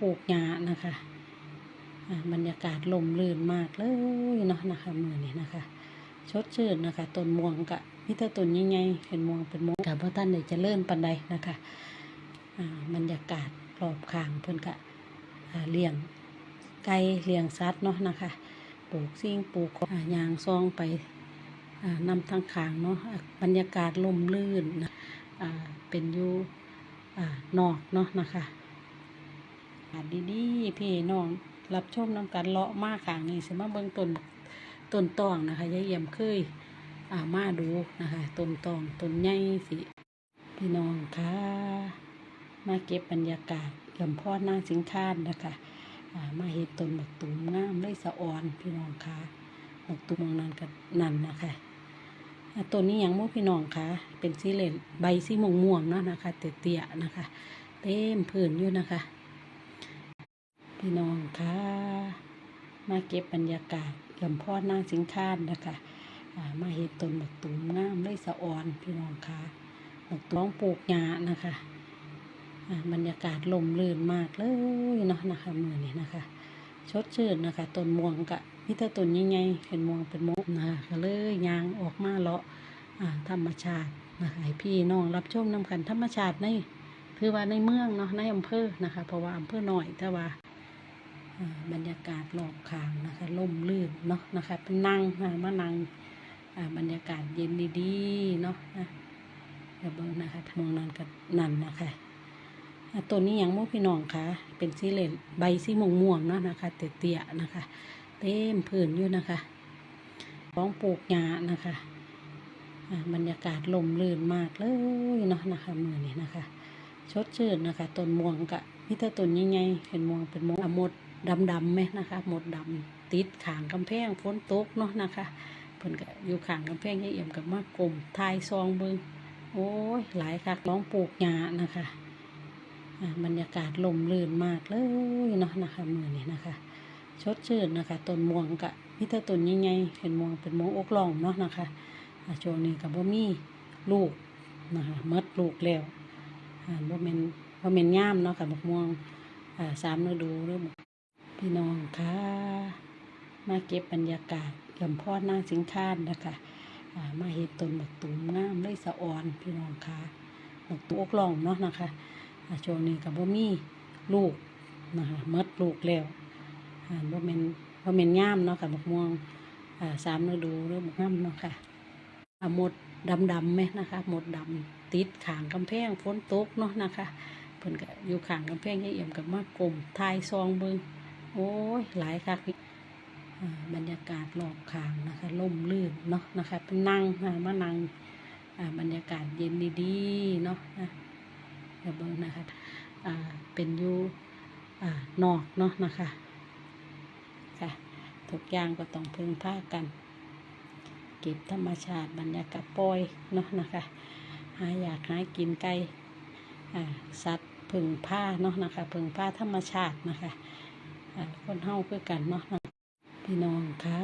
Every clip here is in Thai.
ปลูกหญ้านะคะอ่าบรรยากาศลมลื่นมากเลยเนาะนะคะมือนี้นะคะ ชดชื่นนะคะต้นม่วงกะมีแต่ต้นใหญ่ๆเป็นม่วงเป็นม่วงกับพ่ท่านได้เจะเลื่อนปันใดนะคะอ่าบรรยากาศรอบข้างเพิ่อนกะอ่าเลี้ยงไก่เลี้ยงสัตว์เนาะนะคะปลูกซิ่งปลูกอ่ายางซองไปอ่านำทางขางเนาะอะบรรยากาศลมลื่นนะอ่าเป็นอยู่อ่านอกเนาะนะคะ อ่าดีๆพี่น้องรับชมน้ำกันเลาะมากขางนี่สิมาเบิ่งต้นต้นตองนะคะยายเยี่ยมเคยอ่ามาดูนะคะต้นตองต้นใหญ่สิพี่น้องคะมาเก็บบรรยากาศเยี่ยมพ่อหน้าสิงคานนะคะอ่ามาเห็นต้นบักตูมงามเลยสะอ่อนพี่น้องคะบักตูมนั้นก็นั่นนะคะต้นนี้ยังมั่พี่น้องคะเป็นสีเหลืองใบสีม่วงม่วงๆเนาะนะคะ เตี้ยๆนะคะ เต็มพื้นอยู่นะคะ พี่น้องคะมาเก็บบรรยากาศเยี่ยมพ่อหน้าสิงคานนะคะมาเห็นต้นบักตูมงามเลยสะออนพี่น้องคะบักตูมปลูกหญ้านะคะอ่าบรรยากาศลมลื่นมากเลยเนาะนะคะมือนี้นะคะ ชดชื่นนะคะต้นม่วงกะมีแต่ต้นใหญ่ๆเป็นม่วงเป็นม่วงนะคะก็เลยยางออกมาเลาะอ่าธรรมชาตินะคะพี่น้องรับชมนำกันธรรมชาติในคือว่าในเมืองเนาะในอำเภอนะคะ เพราะว่าอำเภอหน่อยแต่ว่า บรรยากาศรอบข้างนะคะล่มลื่นเนาะนะคะเป็นนั่งอ่ามานั่งบรรยากาศเย็นดีๆเนาะนะเดี๋ยวเบิ่งนะคะมองนั่นกับนั่นนะคะตัวนี้ยังโมพี่น้องคะเป็นสีเหลืองใบสีม่วงม่วงเนาะนะคะเตี้ยๆนะคะ เต็มพื้นอยู่นะคะของปลูกหญ้านะคะบรรยากาศลมลื่นมากเลยเนาะนะคะมือนี้นะคะ ชดชื่นนะคะต้นม่วงกะมีแต่ต้นใหญ่ๆเป็นม่วงเป็นม่วงอะหมด ดำๆไหมนะคะ หมดดำติดขางกำแพงฝนตกเนาะนะคะเพิ่นก็อยู่ขางกำแพงยายเอี่ยมกับมากกลมทายซองเบิงโอ้ยหลายคักร้องปลูกหญ้านะคะอ่าบรรยากาศลมลื่นมากเลยเนาะนะคะมือนี้นะคะชดชื่นนะคะต้นม่วงกะมีแต่ต้นใหญ่ๆเป็นม่วงเป็นม่วงอกล่องเนาะนะคะอ่าช่วงนี้กับบ่มีลูกนะคะหมดลูกแล้วบ่แม่นบ่แม่นย่ามเนาะค่ะบักม่วงสามฤดูเด้อ พี่น้องค่ะ มาเก็บบรรยากาศเยี่ยมพ่อหน้าสิงคานนะคะมาเห็นต้นบักตูมงามเลยสะออนพี่น้องค่ะบักตูอกลองเนาะนะคะช่วงนี้ก็บ่มีลูกนะคะหมดลูกแล้วบ่แม่นบ่แม่นย่ามเนาะค่ะบักม่วงสามฤดูเด้อบักงามเนาะค่ะอะหมดดำๆไหมนะคะหมดดำติดขางกำแพงฝนตกเนาะนะคะเพิ่นก็อยู่ขางกำแพงยายเอี่ยมกับมากลมทายซองเบิง โอ้ยหลายคักนี่บรรยากาศรอบข้างนะคะล่มลื่นเนาะนะคะเป็นนั่งอ่ามานั่งบรรยากาศเย็นดีๆเนาะนะเดี๋ยวเบิ่งนะคะเป็นอยู่นอกเนาะนะคะค่ะทุกอย่างก็ต้องพึ่งพากัน เก็บธรรมชาติบรรยากาศปล่อยเนาะนะคะหาอยากหากินไก่สัตว์ผึ่งผ้าเนาะนะคะผึ่งผ้าธรรมชาตินะคะ คนเฮาเพื่อกันเนาะพี่น้องค่ะ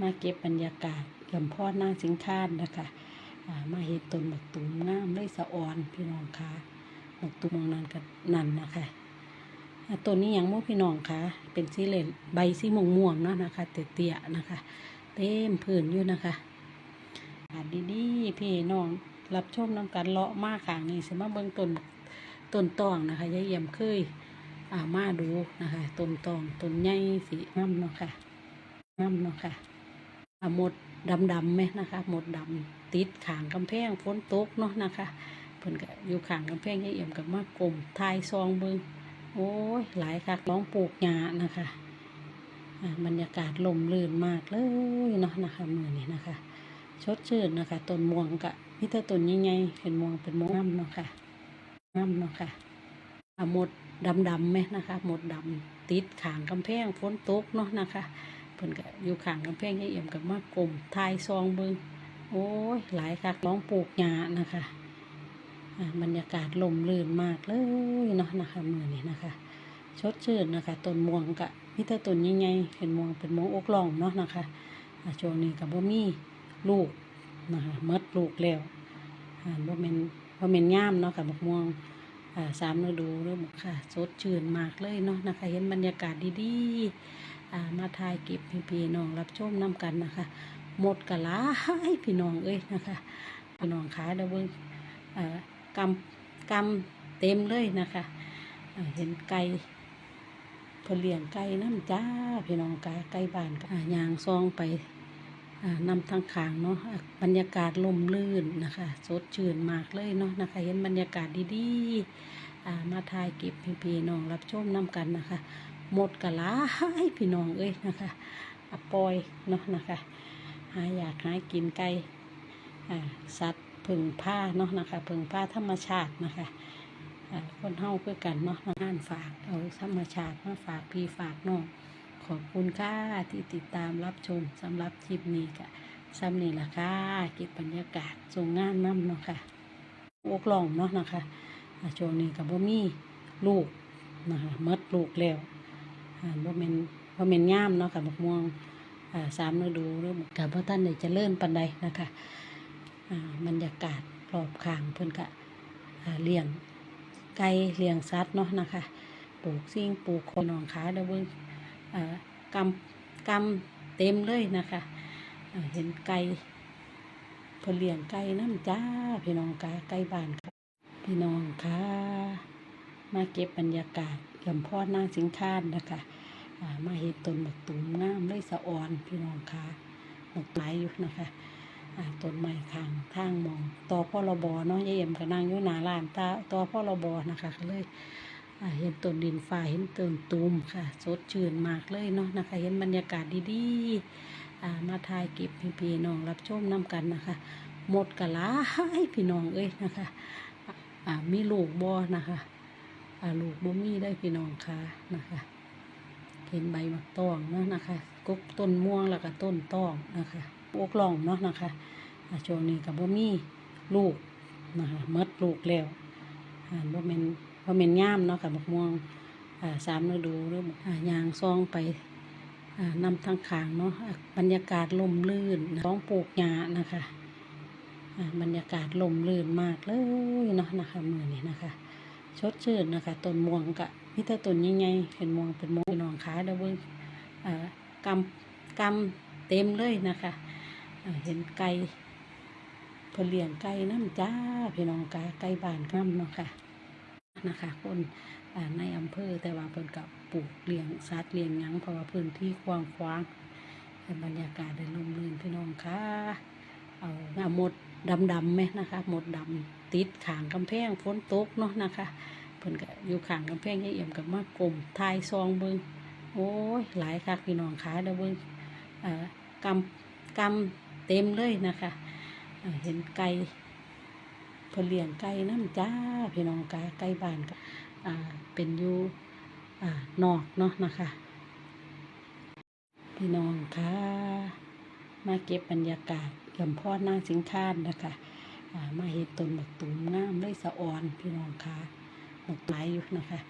มาเก็บบรรยากาศเยี่ยมพ่อหน้าสิงคานนะคะมาเห็นต้นบักตูมงามเลยสะอ่อนพี่น้องค่ะบักตูมนั้นก็นั่นนะคะต้นนี้ยังโมพี่น้องค่ะ เป็นสีเหลืองใบสีม่วงม่วงเนาะนะคะเตี้ยๆนะคะ เต็มพื้นอยู่นะคะอ่าดีๆพี่น้องรับชมน้ำกันเลาะมากขางนี่สมาเบิ่งต้นต้นตองนะคะยายเยี่ยมเคยอ่ามาดูนะคะต้นตองต้นใหญ่สีงามเนาะค่ะงามเนาะค่ะอ่าหมดดำๆไหมนะคะหมดดำติดขางกำแพงฝนตกเนาะนะคะเพิ่นก็อยู่ขางกำแพงยายเอี่ยมกับมากลมทายซองเบิงโอ้ยหลายคักร้องปลูกหญ้านะคะบรรยากาศลมลื่นมากเลยเนาะนะคะมือนี้นะคะ ชดชื่นนะคะต้นม่วงกะมีแต่ต้นใหญ่ๆเป็นม่วงเป็นม่วงงามเนาะค่ะงามเนาะค่ะอ่าหมด ดำๆไหมนะคะ หมดดำติดขางกำแพงฝนตกเนาะนะคะเพิ่นก็อยู่ขางกำแพงยายเอี่ยมกับมากลมทายซองเบิงโอ้ยหลายคักร้องปลูกหญ้านะคะบรรยากาศลมลื่นมากเลยเนาะนะคะมือนี้นะคะ ชดชื่นนะคะต้นม่วงกะมีแต่ต้นใหญ่ๆเป็นม่วงเป็นม่วงอกล่องเนาะนะคะช่วงนี้กับบ่มีลูกนะคะหมดลูกแล้วอ่าบ่แม่นบ่แม่นย่ามเนาะค่ะบักม่วง อ่าสามฤดูเริ่มค่ะ สดชื่นมากเลยเนาะนะคะ เห็นบรรยากาศดีๆมาถ่ายเก็บให้พี่น้องรับชมน้ำกันนะคะ หมดกะลายพี่น้องเอ้ยนะคะพี่น้องขาเดยวเบิ่งกำกำเต็มเลยนะคะเห็นไก่เพนเลี้ยงไก่น้ำจ้าพี่น้องกาไก่บ้านก็อ่ายางซองไป นำทางขางเนาะบรรยากาศลมลื่นนะคะ สดชื่นมากเลยเนาะนะคะ เห็นบรรยากาศดีๆมาถ่ายเก็บพี่น้องรับชมน้ำกันนะคะ หมดกะลายพี่น้องเอ้ยนะคะอปล่อยเนาะนะคะหาอยากหากินไก่สัตว์ผึ่งผ้าเนาะนะคะผึ่งผ้าธรรมชาตินะคะคนเฮาเพื่อกันเนาะงานฝากเอาธรรมชาติมาฝากพี่ฝากน้อง ขอบคุณค่ะที่ติดตามรับชมสำหรับคลิปนี้กะซ้ำนี่ละค่ะเก็บบรรยากาศส่งงานน้ำเนาะค่ะโอกลองเนาะนะคะอาช่วงนี้กับบ่มีลูกนะคะมดลูกแล้วบ่แม่นบ่แม่นย่ามเนาะค่ะบักม่วงสามฤดูเริ่มกับพ่อท่านได้เจะเลื่อนปันใดนะคะอ่าบรรยากาศรอบข้างเพิ่อนกะเลี้ยงไก่เลี้ยงสัตว์เนาะนะคะ ปลูกซิ่งปลูกคนนองขาเดยวเบิ่ง กำกำเต็มเลยนะคะเห็นไก่เพิ่นเลี้ยงไก่น้ำจ้า พี่น้องกาไก่บ้านค่ะ พี่น้องค่ะ มาเก็บบรรยากาศยำพ่อนางสิงคานนะคะามาเห็นต้นหมกตุ่มงามเลยสะออนพี่น้องค่ะหมกหลอยู่นะคะต้นไม้ข้างทางมองต่อพ่อระบอเนาะยายเอ็มก็นั่งอยู่หน้าร้านตาต่อพ่อระบอนะคะก็เลย อ่าเห็นต้นดินฟ้าเห็นต้นตูมค่ะสดชื่นมากเลยเนาะนะคะ เห็นบรรยากาศดีๆมาถ่ายเก็บให้พี่น้องรับชมน้ำกันนะคะ หมดกะลายพี่น้องเอ้ยนะคะมีลูกบ่นะคะลูกบ่มีได้พี่น้องค่ะนะคะเห็นใบมะตองเนาะนะคะกกต้นม่วงแล้วก็ต้นตองนะคะโอกลองเนาะนะคะช่วงนี้กับบ่มีลูกนะคะหมดลูกแล้วอ่าบ่ แม่นบ่แม่นย่ามเนาะค่ะบักม่วงสามฤดูหรืออ่ายางซองไปอ่านำทางขางเนาะบรรยากาศลมลื่นต้องปลูกหญ้านะคะบรรยากาศลมลื่นมากเลยเนาะนะคะมือนี้นะคะ ชดชื่นนะคะต้นม่วงกะมีแต่ต้นใหญ่ๆเป็นม่วงเป็นม่วงพี่น้องขาเดยวเบิ่งกำกำเต็มเลยนะคะเห็นไก่เพนเลี้ยงไก่น้ำจ้าพี่น้องกาไก่บ้านน้ำเนาะค่ะ นะคะ คนในอำเภอแต่ว่าเพิ่นกับปลูกเลี้ยงสัตว์เลี้ยงยังเพราะว่าพื้นที่กว้างขวางบรรยากาศได้ลมลื่นพี่น้องค่ะเอาเอาหมดดำๆไหมนะคะหมดดำติดขางกำแพงฝนตกเนาะนะคะเพิ่นก็อยู่ขางกำแพงยายเอี่ยมกับมากกลมทายซองเบิงโอ้ยหลายคักพี่น้องขาเด้อเบิงอ่ากำกำเต็มเลยนะคะ เห็นไก่ พิ่นเลี้ยงไก่น้ำจ้าพี่น้องกาไก่บ้านก็อ่าเป็นอยู่อ่านอกเนาะนะคะพี่น้องคะมาเก็บบรรยากาศยำพ่อหน้าสิงคานนะคะมาเห็นต้นบักตุ่มงามเลยสะอ่อนพี่น้องคะหมกหลายอยู่นะคะ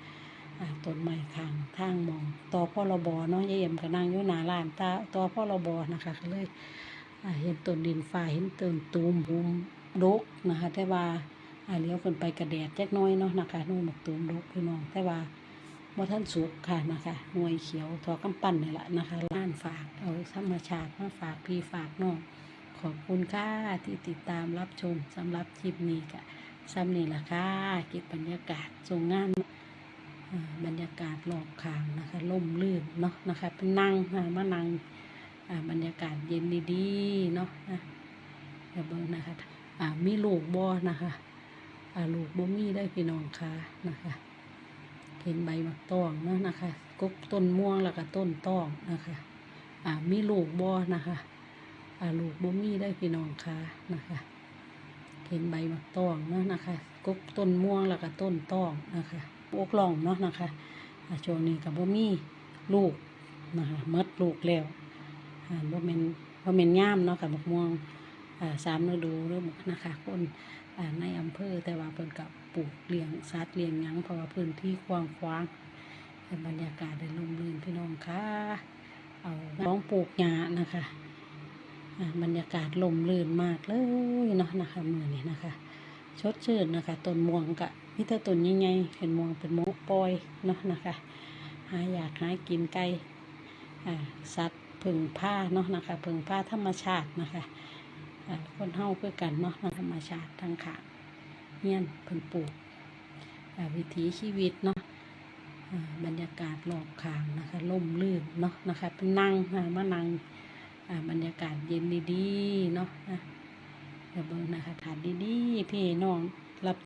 ต้นไม้ข้างทางมองต่อพ่อระบอเนาะยายเอ็มก็นั่งอยู่หน้าร้านตาต่อพ่อระบอนะคะก็เลยเห็นต้นดินฟ้าเห็นต้นตูมบุม ดกนะคะ แต่ว่าอาเลี้ยวขึ้นไปกระแดดแจักน้อยเนาะนะคะหน่วยหมกตูมดกพี่น้องแต่ว่าบ่ท่านสุกค่ะนะคะหน่วยเขียวทอกำปั้นนี่แหละนะคะร้านฝากเอาธรรมชาติมาฝากพี่ฝากน้องขอบคุณค่ะที่ติดตามรับชมสำหรับคลิปนี้ค่ะซ้ำนี่แหละค่ะเก็บบรรยากาศส่งงานอ่าบรรยากาศรอบข้างนะคะล่มลื่นเนาะนะคะเป็นนั่งอ่ามานั่งอ่าบรรยากาศเย็นดีๆเนาะนะเดี๋ยวเบิ่งนะคะ อ่ามีลูกบ่นะคะอ่าลูกบ่มีได้พี่น้องค่ะนะคะ เห็นใบมะตองเนาะนะคะกกต้นม่วงแล้วก็ต้นตองนะคะอ่ามีลูกบ่นะคะอ่าลูกบ่มีได้พี่น้องค่ะนะคะเห็นใบมะตองเนาะนะคะกกต้นม่วงแล้วก็ต้นตองนะคะโอกล่องเนาะนะคะอช่วงนี้กับบ่มีลูกนะคะหมดลูกแล้วอ่าบ่แมนบ่แมนย่ามเนาะกับบักม่วง สามฤดูเริ่มนะคะคนในอำเภอแต่ว่าเพิ่นกับปลูกเลี้ยงสัตว์เลี้ยงยังเพราะว่าพื้นที่กว้างขวางบรรยากาศได้ลมลื่นพี่น้องค่ะเอาน้องปลูกหญ้านะคะบรรยากาศลมลื่นมากเลยเนาะนะคะมือนี้นะคะ ชดชื่นนะคะต้นม่วงกะมีแต่ต้นใหญ่ๆเป็นม่วงเป็นหมกปอยเนาะนะคะ หาอยากหากินไก่สัตว์ผึ่งผ้าเนาะนะคะผึ่งผ้าธรรมชาตินะคะ คนเฮาเพื่อกันเนาะธรรมชาติทางขาเงี้ยนเพิ่นปลูกวิถีชีวิตเนาะบรรยากาศรอบข้างนะคะล่มลื่นเนาะนะคะเป็นนั่งอ่ามานั่งบรรยากาศเย็นดีๆเนาะนะเดี๋ยวเบิ่งนะคะถานดีๆพี่น้อง